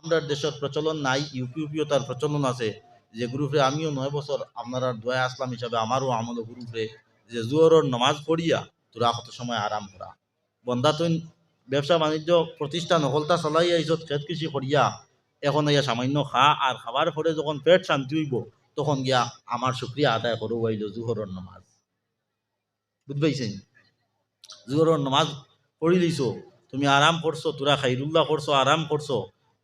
আমরা দেশের প্রচলন নাই ইউপি ইউপিও তার প্রচলন আছে, যে গ্রুপে আমিও নয় বছর আপনারা দয়া আসলাম হিসাবে আমারও আমলো গ্রুপে যে জুয়রর নমাজ পড়িয়া তোরা কত সময় আরাম করা। বন্দা তুই ব্যবসা বাণিজ্য প্রতিষ্ঠান হলতা চলাই আইসত খেত কৃষি করিয়া এখন ইয়া সামান্য খা আর খাবার পরে যখন পেট শান্তি হইব, তখন গিয়া আমার শুক্রিয়া আদায় করো হইল জুহরর নমাজ। বুঝ পাইছেন জুহরর নমাজ পড়ি লইছো তুমি আরাম করছ তোরা খাইরুল্লাহ করছ আরাম করছ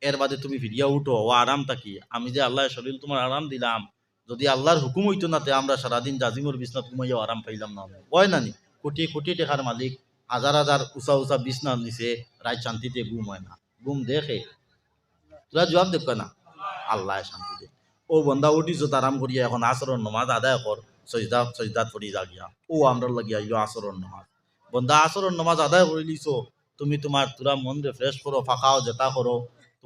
এর বাদে তুমি ফিরিয়া উঠো, ও আরাম থাকি আমি যে আল্লাহ শরীর তোমার আরাম দিলাম, যদি আল্লাহর হুকুম হইতো না তে আমরা সারাদিন জাজিমুর বিছনাত ঘুমাইয়াও আরাম পাইলাম না। কয় নানি কোটি কোটি টাকার মালিক, হাজার হাজার উঁচা উঁচা বিছনা নিছে রায় শান্তিতে গুম হয় না। গুম দেখে। তোরা জবাব দেখ না আল্লাহ শান্তি দে ও বন্দা উঠিছ আরাম করিয়া এখন আসরণ নমাজ আদায় কর, সজদা সজদাত পড়ি জাগিয়া। ও আমরা লাগিয়া আইলো আসরণ নমাজ। বন্দা আসরণ নমাজ আদায় করে লিছো তুমি তোমার তোরা মন রে ফ্রেশ করো, ফাঁকাও জেতা করো।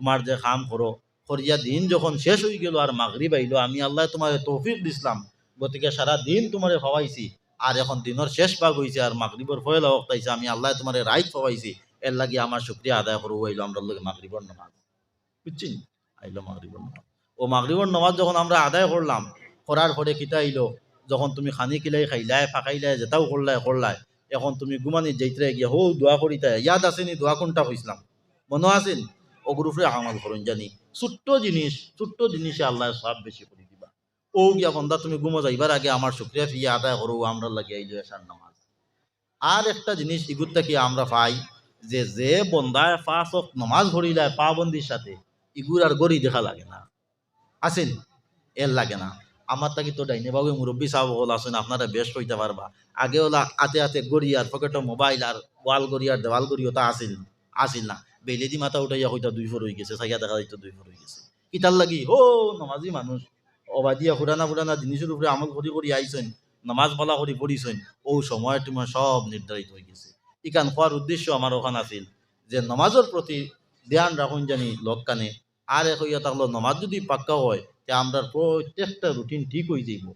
তোমার যে কাম করো, করিয়া দিন যখন শেষ হয়ে গেল আর মাগরিব আইলো, আমি আল্লাহ তোমার তৌফিক দিছিলাম। গতিকে সারা দিন তোমারে খাওয়াইছি আর এখন দিনের শেষ ভাগ হয়েছে আর মাগরিবর ফয়লা ওক্ত আইছে, আমি আল্লাহ তোমার রাইত খাওয়াইছি এর লাগি আমার শুক্রিয়া আদায় করব আইলো আমরা লগে মাগরিবর নামাজ। বুঝছেন? আইলো মাগরিবর নামাজ। ও মাগরিবর নামাজ যখন আমরা আদায় করলাম, করার পরে কিতা আইলো? যখন তুমি খানি কিলাই খাইলাই, ফাঁকাইলাই, যেটাও করলাই করলাই, এখন তুমি গুমানি যাইতে গিয়া, হো, দোয়া করিতা ইয়াদ আসেনি দোয়া কোনটা কইছিলাম? মনে আছেন ও গ্রুপে আমাল করুন জানি। ছোট্ট জিনিস, ছোট্ট জিনিসে আল্লাহ সব বেশি করে দিবা। ও গিয়া বন্দা, তুমি ঘুমো যাইবার আগে আমার শুক্রিয়া ফিরিয়া আদায় করো আমরা লাগে আইলো এসার নামাজ। আর একটা জিনিস ইগুরটা কি আমরা পাই যে যে বন্দায় ফাঁস নমাজ ভরিলায় পাবন্দির সাথে ইগুর আর গড়ি দেখা লাগে না। আছেন? এর লাগে না। আমার তাকে তো ডাইনে বাবু মুরব্বী সাহেব হল আসেন আপনারা বেশ কইতে পারবা। আগে ওলা আতে আতে গড়ি আর পকেটে মোবাইল আর ওয়াল গড়ি আর দেওয়াল গড়ি ওটা আসিল আসিল না। বেলেদি মাথা উঠাইয়া হইতা দুই ফোর হয়ে গেছে সাইয়া দেখা যাইতো দুই ফোর হয়ে গেছে। কিতার লাগি ও নমাজি মানুষ অবাদিয়া পুরানা পুরানা জিনিসের উপরে আমল করি করি আইছেন নামাজ পালা করি পড়িছেন ও সময় তোমার সব নির্ধারিত হয়ে গেছে। ইকান খোয়ার উদ্দেশ্য আমার ওখানে আছিল যে নমাজের প্রতি ধ্যান রাখুন জানি লোক কানে আর এক হইয়া থাকল নমাজ যদি পাক্কা হয় তে আমরা প্রত্যেকটা রুটিন ঠিক হয়ে যাইব।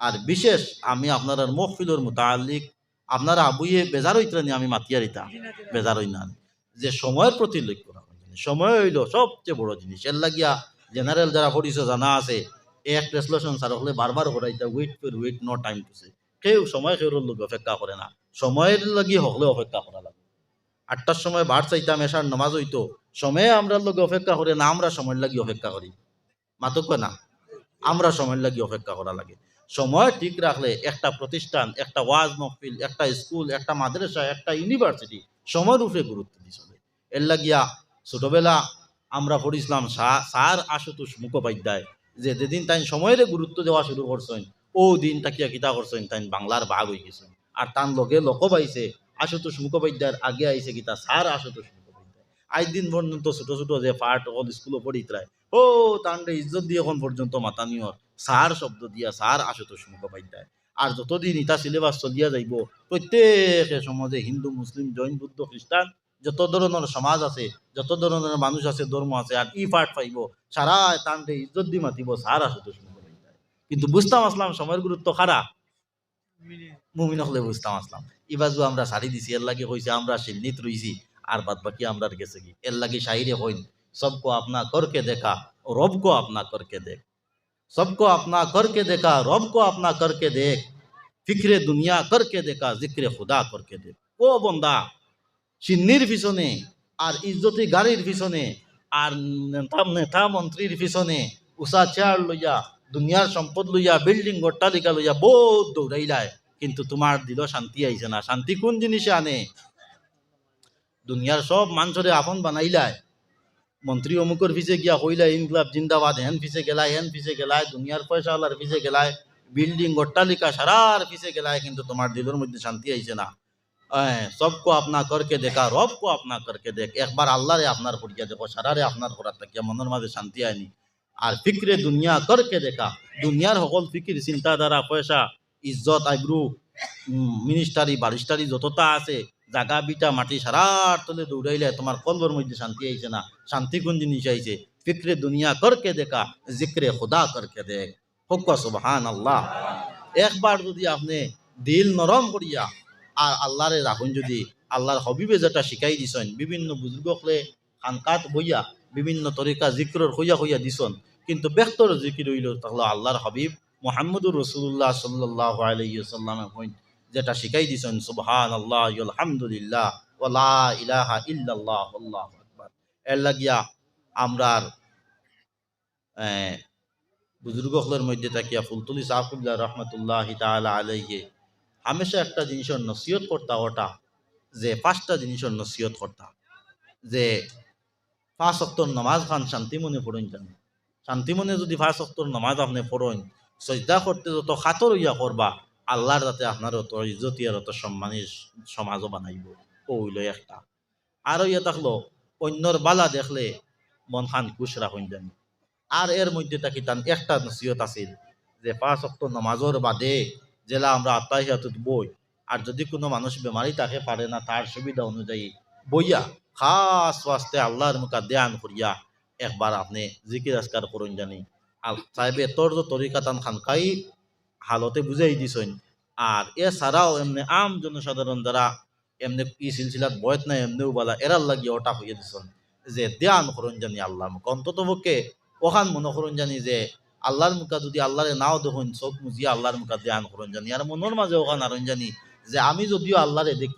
আর বিশেষ আমি আপনার মহফিলর মোতালিক আপনারা আবুয়ে বেজার হইতে আমি মাতিয়ারিতা বেজার হই না যে সময়ের প্রতি লক্ষ্য রাখুন। সময় হইল সবচেয়ে বড় জিনিস। এর লাগিয়া জেনারেল যারা পড়িছে, জানা আছে এক রেসলেশন স্যার হলে বারবার করাইতা wait for wait no time to say কেউ সময় কেউ লোক অপেক্ষা করে না। সময়ের লাগি হকলে অপেক্ষা করা লাগে। আটটার সময় বার চাইতাম এসার নমাজ হইতো, সময়ে আমরা লোক অপেক্ষা করে না, আমরা সময়ের লাগি অপেক্ষা করি। মাতক না, আমরা সময় লাগি অপেক্ষা করা লাগে। সময় ঠিক রাখলে একটা প্রতিষ্ঠান, একটা ওয়াজ মহফিল, একটা স্কুল, একটা মাদ্রাসা, একটা ইউনিভার্সিটি সময়ের উপরে গুরুত্ব দিয়ে চলে এর লাগিয়া ছোটবেলা আমরা পড়িছিলাম, সা- স্যার আশুতোষ মুখোপাধ্যায়, যে যেদিন তাই সময়ের গুরুত্ব দেওয়া শুরু করছেন, ও দিন তাকিয়া কিতা করছেন তাই বাংলার ভাগ হয়ে গেছেন। আর তার লগে লোক পাইছে, আশুতোষ মুখোপাধ্যায়ের আগে আইছে কিতা, স্যার আশুতোষ মুখোপাধ্যায়। আজ দিন পর্যন্ত ছোট ছোট যে পাঠ অল স্কুলে পড়িতরায় ও তান্ডে ইজ্জত দিয়ে এখন পর্যন্ত মাতানিয়র স্যার শব্দ দিয়া স্যার আশুতোষ মুখোপাধ্যায়। আর যতদিন ইটা সিলেবাস চলিয়া যাইব, প্রত্যেক সমাজে হিন্দু, মুসলিম, জৈন, বুদ্ধ খ্রিস্টান যত ধরনের সমাজ আছে, যত ধরনের মানুষ আছে, ধর্ম আছে, আর ই পাঠ পাইব, সারা তান্ডে ইজ্জত দি মাতিব সারা শুধু কিন্তু বুঝতাম আসলাম, সময়ের গুরুত্ব খারা মুমিন হলে বুঝতাম আসলাম। ইবাজু আমরা সারি দিছি, এর লাগে হয়েছে আমরা সিন্নিত রইছি, আর বাদ বাকি আমরা গেছে কি? এর লাগে শাহিরে হইন, সবকো আপনা করকে দেখা, রবকো আপনা করকে দেখ। सबको अपना करके देखा रब को अपना करके देख ফিক্রে দুনিয়া করকে দেখা জিক্রে খুদা করকে দেখ ও বন্দা সিন্নির পিছনে আর ইজ্জতি গাড়ির পিছনে আর নেতা নেতা মন্ত্রীর পিছনে উষা চেয়ার লইয়া দুনিয়ার সম্পদ লইয়া বিল্ডিং অট্টালিকা লইয়া বহুত দৌড়াইলায় কিন্তু তোমার দিল শান্তি আইছে না শান্তি কোন জিনিসে আনে দুনিয়ার সব মানুষরে আপন বানাইলায় মন্ত্রী অমুকর ফিসে গিয়া কইলা ইনকলাব জিন্দাবাদ হেন ফিসে গেলায় হেন ফিসে গেলায় দুনিয়ার পয়সাওয়ালার ফিসে গেলায় বিল্ডিং অট্টালিকা সারার ফিসে গেলায় কিন্তু তোমার দিলের মধ্যে শান্তি আইছে না সবকো আপনা করকে দেখা রবকো আপনা করকে দেখ একবার আল্লাহরে আপনার করিয়া দেখো সারারে আপনার করার থাকিয়া মনের মাঝে শান্তি আইনি আর ফিক্রে দুনিয়া করকে দেখা দুনিয়ার সকল ফিকির চিন্তাধারা পয়সা ইজ্জত আইব্রু মিনিস্টারি বারিস্টারি যতটা আছে জাগা বিটা মাটি সারার তলে দৌড়াইলে তোমার কলবর মধ্যে শান্তি আইছে না। শান্তি কোন জিনিস আইছে? ফিক্রে দুনিয়া করকে দেখা, জিক্রে খুদা করকে দেখ। হকা সুবহান আল্লাহ একবার যদি আপনি দিল নরম করিয়া আর আল্লাহরে রাখুন যদি, আল্লাহর হবিবে যেটা শিখাই দিছেন, বিভিন্ন বুজুর্গকলে খানকাত বইয়া বিভিন্ন তরিকা জিক্রর হইয়া হইয়া দিছন, কিন্তু ব্যক্তর জিকির হইল, তাহলে আল্লাহর হাবিব মোহাম্মদুর রসুল্লাহ সাল্লাহ আলাইসাল্লামে হইন। যেটা শিখাই দিছেন সুবহান আল্লাহ আলহামদুলিল্লাহ ওলা ইলাহা ইল্লাল্লাহ, আল্লাহ আকবার। এর লাগিয়া আমরার বুজুর্গসকলের মধ্যে থাকিয়া ফুলতুলি সাহফুল্লাহ রহমতুল্লাহ তালা আলাইহে, হামেশা একটা জিনিসের নসিহত করতা ওটা, যে পাঁচটা জিনিসের নসিহত করতা। যে পাঁচ অক্টর নমাজ খান শান্তি মনে পড়েন জানি শান্তি মনে যদি পাঁচ অক্টর নমাজ আপনি পড়েন সজ্জা করতে যত খাতর ইয়া করবা আল্লাহর যাতে আপনার অত ইজ্জতি আর অত সম্মানের সমাজও বানাইব, ও একটা। আরও ইয়ে থাকল অন্যর বালা দেখলে মন খান খুশ রাখুন জানি। আর এর মধ্যে তাকি তান একটা নসিহত আছিল যে, পাঁচ অক্ট নমাজর বাদে জেলা আমরা আত্মাহিয়াতুত বই, আর যদি কোনো মানুষ বেমারি তাকে পারে না, তার সুবিধা অনুযায়ী বইয়া খাস ওয়াস্তে আল্লাহর মুখা ধ্যান করিয়া একবার আপনি জিকির আজকার করুন জানি। আর সাহেবে তোর যে তরিকা তান খানকাই হালতে বুঝাই দিছেন। আর এছাড়াও এমনি আম জনসাধারণ যারা এমনি ই সিলসিলাত বয়ত নাই, এমনিও বলা, এরার লাগিয়ে ওটা হইয়া দিছেন যে দেয়ান করুন জানি আল্লাহ মুখ। অন্তত পক্ষে ওখান মনে করুন জানি যে আল্লাহর মুখা যদি আল্লাহরে নাও দেখুন, চোখ মুজিয়া আল্লাহর মুখা দেয়ান করুন জানি। আর মনের মাঝে ওখান আরুন জানি যে আমি যদিও আল্লাহরে দেখি